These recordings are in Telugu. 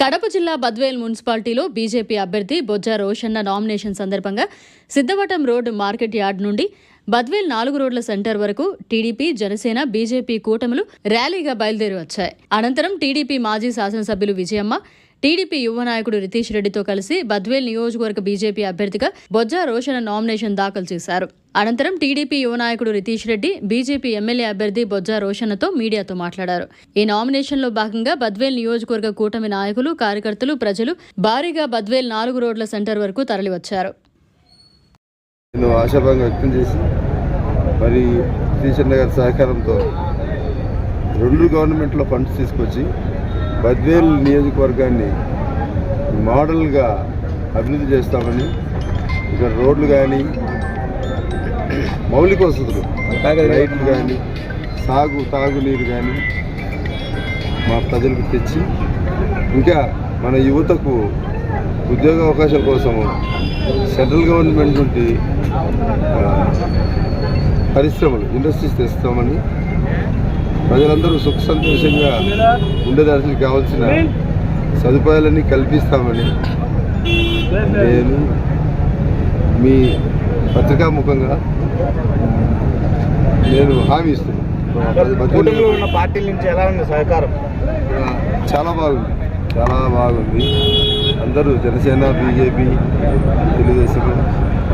కడప జిల్లా బద్వేల్ మున్సిపాలిటీలో బీజేపీ అభ్యర్థి బొజ్జా రోషన్న నామినేషన్ సందర్భంగా సిద్ధవటం రోడ్ మార్కెట్ యార్డ్ నుండి బద్వేల్ నాలుగు రోడ్ల సెంటర్ వరకు టీడీపీ జనసేన బీజేపీ కూటములు ర్యాలీగా బయలుదేరి వచ్చాయి. అనంతరం టీడీపీ మాజీ శాసనసభ్యులు విజయమ్మ టీడీపీ యువ నాయకుడు రితీష్ రెడ్డితో కలిసి బద్వేల్ నియోజకవర్గ బీజేపీ అభ్యర్థిగా బొజ్జా రోషన్ నామినేషన్ దాఖలు చేశారు. అనంతరం టీడీపీ యువ నాయకుడు రితీష్ రెడ్డి బీజేపీ ఎమ్మెల్యే అభ్యర్థి బొజ్జా రోషన్తో మీడియాతో మాట్లాడారు. ఈ నామినేషన్లో భాగంగా బద్వేల్ నియోజకవర్గ కూటమి నాయకులు కార్యకర్తలు ప్రజలు భారీగా బద్వేల్ నాలుగు రోడ్ల సెంటర్ వరకు తరలివచ్చారు. నేను ఆశాభంగా వ్యక్తం చేసి మరి శ్రీచంద్ర గారి సహకారంతో రెండు గవర్నమెంట్లో ఫండ్స్ తీసుకొచ్చి బద్వేల్ నియోజకవర్గాన్ని మోడల్గా అభివృద్ధి చేస్తామని ఇక్కడ రోడ్లు కానీ మౌలిక వసతులు లైట్లు కానీ సాగు తాగునీరు కానీ మా ప్రజలకు తెచ్చి ఇంకా మన యువతకు ఉద్యోగ అవకాశాల కోసము సెంట్రల్ గవర్నమెంట్ నుండి పరిశ్రమలు ఇండస్ట్రీస్ తెస్తామని ప్రజలందరూ సుఖ సంతోషంగా ఉండేదానికి కావాల్సిన సదుపాయాలన్నీ కల్పిస్తామని నేను మీ పత్రికాముఖంగా నేను హామీ ఇస్తున్నాను. ఉన్న పార్టీల నుంచి ఎలా ఉంది సహకారం? చాలా బాగుంది. చాలా బాగుంది. అందరూ జనసేన బీజేపీ తెలుగుదేశం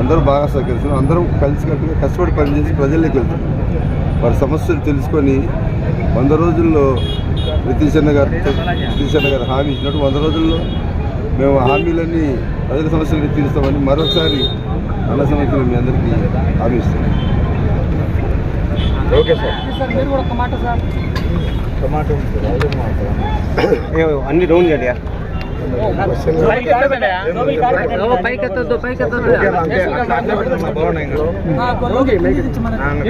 అందరూ బాగా సహకరిస్తున్నారు. అందరం కలిసికట్టుగా కష్టపడి పనిచేసి ప్రజల్లోకి వెళ్తాం వారి సమస్యలు తెలుసుకొని వంద రోజుల్లో నితీష్ అన్న గారు నితీష్ అన్న గారు హామీ ఇచ్చినట్టు వంద రోజుల్లో మేము హామీలన్నీ ప్రజల సమస్యలు తీరుస్తామని మరొకసారి అన్న సమస్యలు మీ అందరికీ హామీ ఇస్తున్నాం. Okay sir. టమాటో ఉంది సార్, అదే మాట్లాడదాం. ఏ,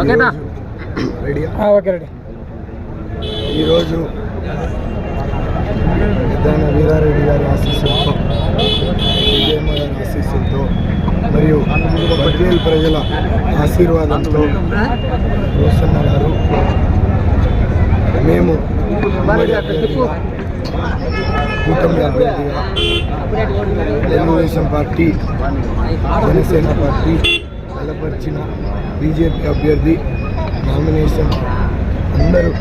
అన్ని ఈరోజు పెద్దన్న వీరారెడ్డి గారి ఆశీస్సులతో విజయమ్మ గారి ఆశీస్సులతో మరియు బద్వేల్ ప్రజల ఆశీర్వాదంతో రోషన్న గారు మేము కూటమి అభ్యర్థిగా తెలుగుదేశం పార్టీ జనసేన పార్టీ బలపరిచిన బీజేపీ అభ్యర్థి నామినేషన్ అందరూ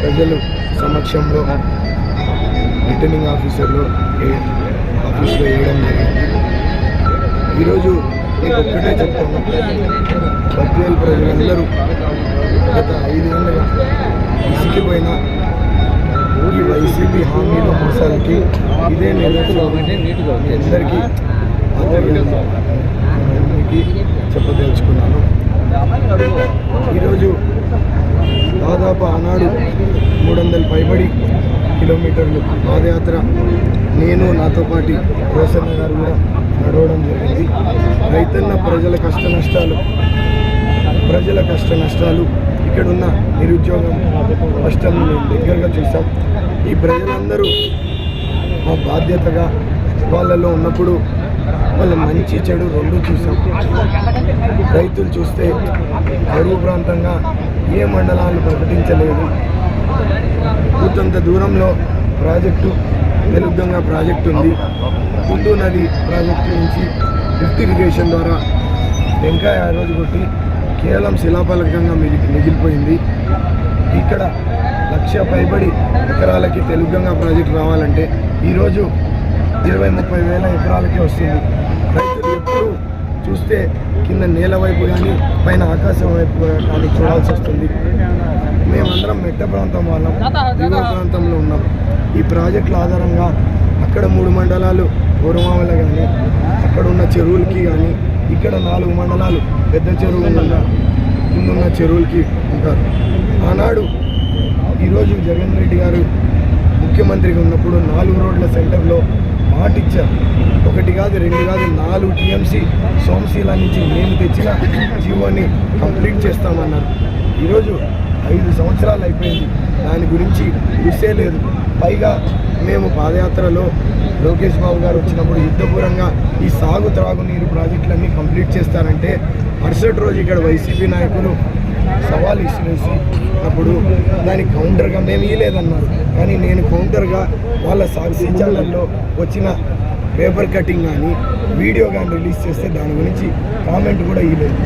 ప్రజలు సమక్షంలో రిటర్నింగ్ ఆఫీసర్లో ఏ- ఆఫీస్లో వేయడం జరిగింది. ఈరోజు నేను ఒక్కటే చెప్తాను బద్వేల్ ప్రజలందరూ గత ఐదు వందల విసిగిపోయిన ఈ వైసీపీ హామీల మోసాలకి ఇదే నిదర్శనం అందరికీ అందరికీ చెప్పదలుచుకున్నాను. ఈరోజు దాదాపు ఆనాడు మూడు వందల పైబడి కిలోమీటర్లు పాదయాత్ర నేను నాతో పాటు రోసన్న గారు కూడా నడవడం జరిగింది. రైతన్న ప్రజల కష్ట నష్టాలు ప్రజల కష్ట నష్టాలు ఇక్కడున్న నిరుద్యోగం కష్టాలను మేము దగ్గరగా చూసాం. ఈ ప్రజలందరూ మా బాధ్యతగా వాళ్ళలో ఉన్నప్పుడు వాళ్ళ మంచి చెడు రెండు చూసాం. రైతులు చూస్తే కరువు ప్రాంతంగా ఏ మండలాలు ప్రకటించలేదు. కొంత దూరంలో ప్రాజెక్టు విరుద్ధంగా ప్రాజెక్టు ఉంది. కుందూ నది ప్రాజెక్టు నుంచి లిఫ్ట్ ఇరిగేషన్ ద్వారా వెంకాయ ఆ రోజు కొట్టి కేవలం శిలాఫలకంగా మిగిలి మిగిలిపోయింది. ఇక్కడ లక్ష పైబడి ఎకరాలకి తెలుగుగంగా ప్రాజెక్టు రావాలంటే ఈరోజు ఇరవై ముప్పై వేల ఎకరాలకి వస్తుంది. రైతులు ఎప్పుడు చూస్తే కింద నేల వైపు కానీ పైన ఆకాశం వైపు కానీ చూడాల్సి వస్తుంది. మేమందరం మెట్ట ప్రాంతం వాళ్ళం. దిగువ ప్రాంతంలో ఉన్నాం. ఈ ప్రాజెక్టుల ఆధారంగా అక్కడ మూడు మండలాలు గోరుమామల కానీ అక్కడ ఉన్న చెరువులకి కానీ ఇక్కడ నాలుగు మండలాలు పెద్ద చెరువు ఉన్న చెరువులకి ఉంటారు. ఆనాడు ఈరోజు జగన్ రెడ్డి గారు ముఖ్యమంత్రిగా ఉన్నప్పుడు నాలుగు రోడ్ల సెంటర్లో మాటిచ్చారు ఒకటి కాదు రెండు కాదు నాలుగు టీఎంసీ సోమశీల నుంచి మేము తెచ్చిన జీవోని కంప్లీట్ చేస్తామన్నారు. ఈరోజు ఐదు సంవత్సరాలు అయిపోయింది. దాని గురించి గుర్సే లేదు. పైగా మేము పాదయాత్రలో లోకేష్ బాబు గారు వచ్చినప్పుడు యుద్ధపూరంగా ఈ సాగు త్రాగునీరు ప్రాజెక్టులన్నీ కంప్లీట్ చేస్తారంటే మరుసటి రోజు ఇక్కడ వైసీపీ నాయకులు సవాల్ ఇసిరేసి అప్పుడు దానికి కౌంటర్గా మేము ఇవ్వలేదన్నారు కానీ నేను కౌంటర్గా వాళ్ళ సాగు సీజన్లలో వచ్చిన పేపర్ కటింగ్ కానీ వీడియో కానీ రిలీజ్ చేస్తే దాని గురించి కామెంట్ కూడా ఇవ్వలేదు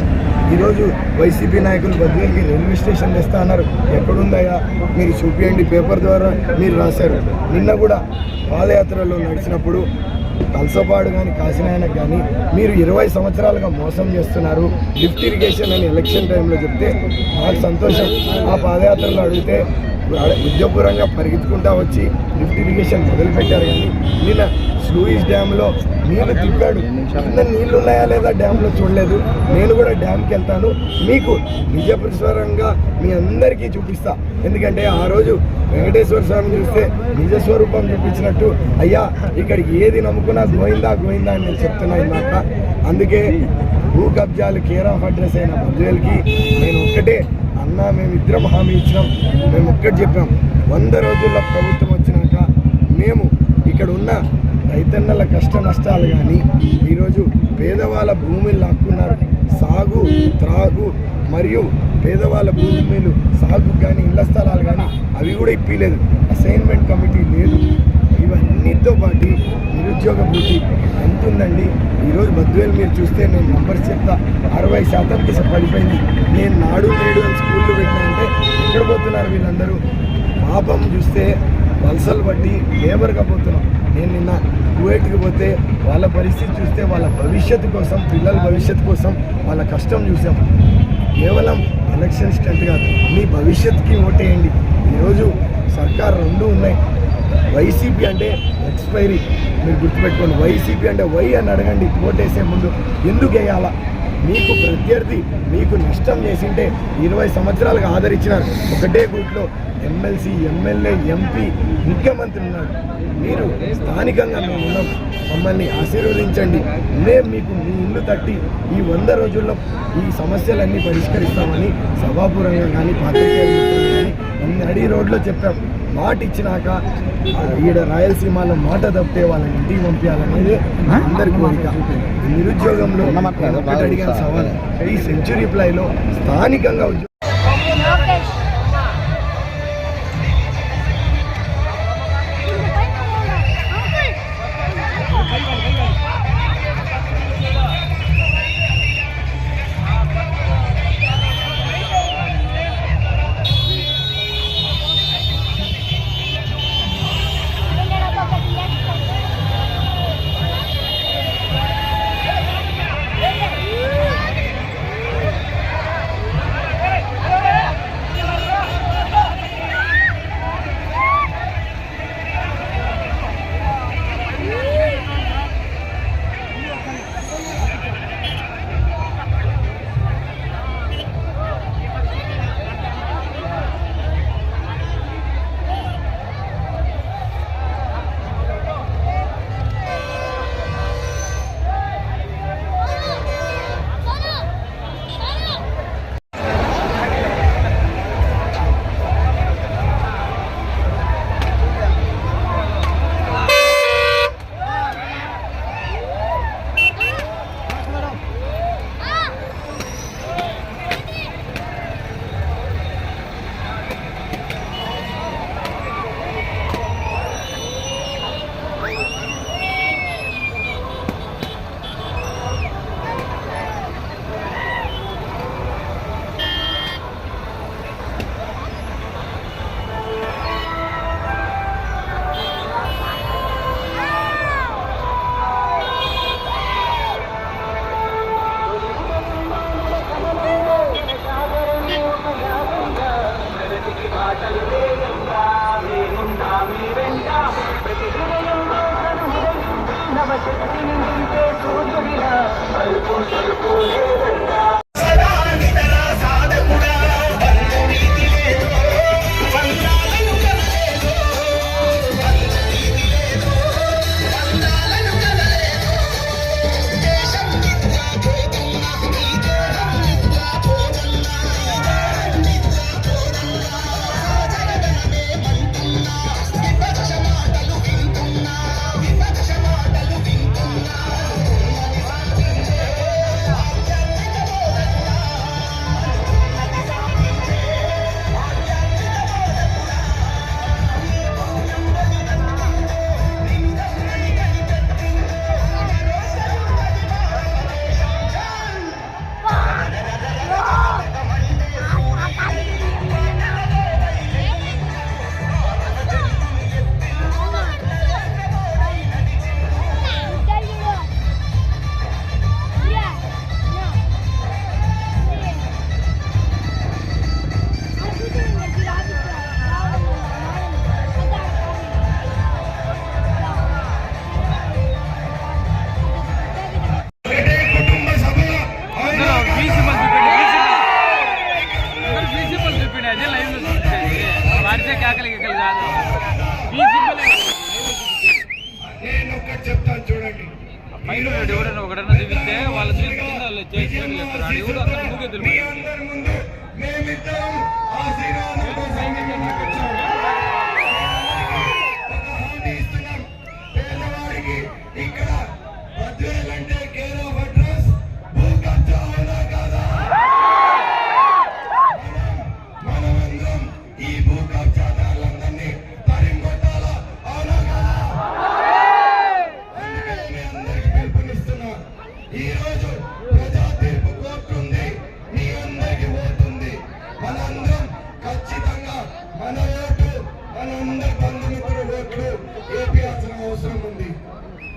ఈరోజు వైసీపీ నాయకులు బద్వేల్కి రైల్వే స్టేషన్ తెస్తా అన్నారు. ఎక్కడుందయ్యా? మీరు చూపియండి పేపర్ ద్వారా మీరు రాశారు. నిన్న కూడా పాదయాత్రలో నడిచినప్పుడు కలసపాడు కానీ కాశీనాయన కానీ మీరు ఇరవై సంవత్సరాలుగా మోసం చేస్తున్నారు. లిఫ్ట్ ఇరిగేషన్ అని ఎలక్షన్ టైంలో చెప్తే నాకు సంతోషం. ఆ పాదయాత్రలో అడిగితే ఉద్యోగపరంగా పరిగెత్తుకుంటా వచ్చి లిఫ్ట్ ఇరిగేషన్ మొదలుపెట్టారు కానీ నిన్న స్లూయిస్ డ్యామ్లో నీళ్ళు తిప్పాడు. కింద నీళ్ళు ఉన్నాయా లేదా డ్యామ్లో చూడలేదు. నేను కూడా డ్యామ్కి వెళ్తాను. మీకు నిజప్రస్వరంగా మీ అందరికీ చూపిస్తా. ఎందుకంటే ఆ రోజు వెంకటేశ్వర స్వామి చూస్తే నిజ స్వరూపం చూపించినట్టు అయ్యా ఇక్కడికి ఏది నమ్ముకున్నా గోయిందా గోయిందా అని నేను చెప్తున్నా ఇందాక అందుకే భూ కబ్జాలు కేర్ ఆఫ్ అడ్రస్ అయిన బద్వేల్కి నేను ఒక్కటే అన్నా మేము ఇద్దరం హామీ ఇచ్చినాం. మేము ఒక్కటి చెప్పాం. వంద రోజుల్లో ప్రభుత్వం వచ్చినాక మేము ఇక్కడ ఉన్న రైతన్నల కష్ట నష్టాలు కానీ ఈరోజు పేదవాళ్ళ భూమిని లాక్కున్నారు. సాగు త్రాగు మరియు పేదవాళ్ళ భూమిలు సాగు కానీ ఇళ్ళ స్థలాలు కానీ అవి కూడా ఇప్పిలేదు. అసైన్మెంట్ కమిటీ లేదు. ఇవన్నిటితో పాటు నిరుద్యోగ భృతి ఎంత ఉందండి ఈరోజు బద్వేలు మీరు చూస్తే నేను నంబర్స్ చెప్తా. అరవై శాతంకి పడిపోయింది. నేను నాడు నేడు అని స్కూల్లో పెట్టినంటే ఎక్కడ పోతున్నారు వీళ్ళందరూ? పాపం చూస్తే వలసలు బట్టి లేబర్గా పోతున్నాం. నేను నిన్న కువైట్కి పోతే వాళ్ళ పరిస్థితి చూస్తే వాళ్ళ భవిష్యత్తు కోసం పిల్లల భవిష్యత్తు కోసం వాళ్ళ కష్టం చూసాం. కేవలం ఎలక్షన్ స్టంట్ కాదు మీ భవిష్యత్తుకి ఓటేయండి. ఈరోజు సర్కార్ రెండు ఉన్నాయి. వైసీపీ అంటే ఎక్స్పైరీ. మీరు గుర్తుపెట్టుకోండి వైసీపీ అంటే వై అని అడగండి ఓటేసే ముందు. ఎందుకు వేయాలా? మీకు ప్రత్యర్థి మీకు నష్టం చేసింటే ఇరవై సంవత్సరాలుగా ఆదరించినారు. ఒకటే గ్రూప్లో ఎమ్మెల్సీ ఎమ్మెల్యే ఎంపీ ముఖ్యమంత్రి ఉన్నారు. మీరు స్థానికంగా మేము ఉన్నాం. మమ్మల్ని ఆశీర్వదించండి. మేము మీకు మీ ఇల్లు తట్టి ఈ వంద రోజుల్లో ఈ సమస్యలన్నీ పరిష్కరిస్తామని సభాపూర్వంగా కానీ పాత్రికేయులు కానీ ఇన్ని అడి రోడ్లో చెప్పాం. మాట ఇచ్చినాక ఈడ రాయలసీమలో మాట తప్పితే వాళ్ళని ఇంటికి పంపించాలనేది అందరి కోరిక. నిరుద్యోగంలో అడిగాను సవాల్. ఈ సెంచురీ ప్లైలో స్థానికంగా অল্প স্বল্প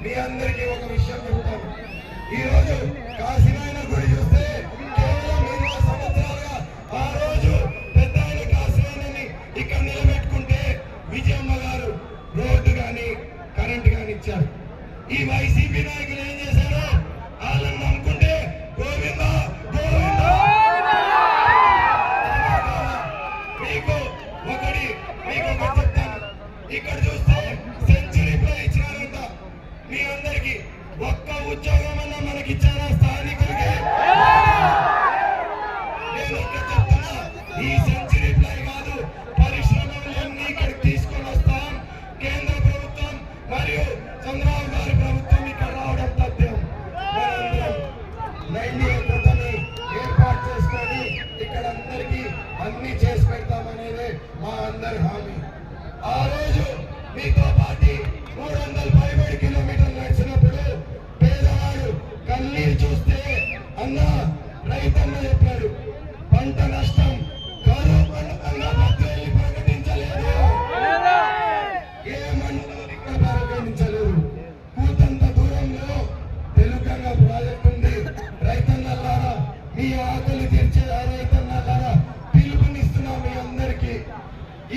మీ అందరికీ ఒక విషయం చెబుతాను. ఈ రోజు కాశీనాయన గుడి చూస్తే కేవలం ఇరవై సంవత్సరాలుగా ఆ రోజు పెద్ద ఆయన కాశీనాయనని ఇక్కడ నిలబెట్టుకుంటే విజయమ్మ గారు రోడ్డు కానీ కరెంట్ కానీ ఇచ్చారు. ఈ వైసీపీ నాయకులు ఏం చేశారు వాళ్ళని నమ్ముకుంటే గోవింద గోవింద. మీకు ఒకటి మీకు ఒకటి చెప్తాను. ఇక్కడ చూస్తే మీ అందరికి ఒక్క ఉద్యోగం అన్న మనకి ఇచ్చారా స్థానికులకి? నేను ఇక్కడ చెప్తున్నా ఈ సెంచరీ ప్లై కాదు పరిశ్రమలన్నీ ఇక్కడికి తీసుకొని వస్తాం. కేంద్ర ప్రభుత్వం మరియు చంద్రబాబు గారి ప్రభుత్వం ఇక్కడ రావడం తథ్యం. మనందరం ఏర్పాటు చేసుకొని ఇక్కడ అందరికీ అన్ని చేసి పెడతామనేదే మా అందరి హామీ. ఆ రోజు మీతో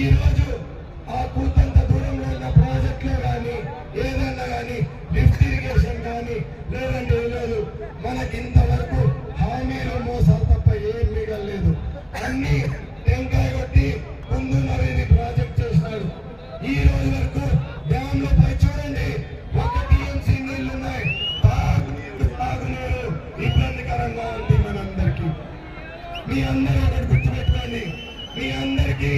ఈ రోజు ఆ కూతంత దూరంలో ఉన్న ప్రాజెక్టులో కానీ ఏదైనా కానీ లిఫ్ట్ ఇరిగేషన్ కానీ లేదంటే లేదు. మనకి ఇంతవరకు హామీలు మోసాలు తప్ప ఏం మిగలేదు అన్ని టెంకాయ కొట్టి ముందు నవీని ప్రాజెక్ట్ చేసినాడు. ఈ రోజు వరకు డ్యామ్ పై చూడండి. ఒక టీఎంసీ నీళ్ళు ఉన్నాయి తాగునీరు తాగునీరు ఇబ్బందికరంగా ఉంది మనందరికీ. మీ అందరూ ఒకటి గుర్తుపెట్టుకోండి. మీ అందరికీ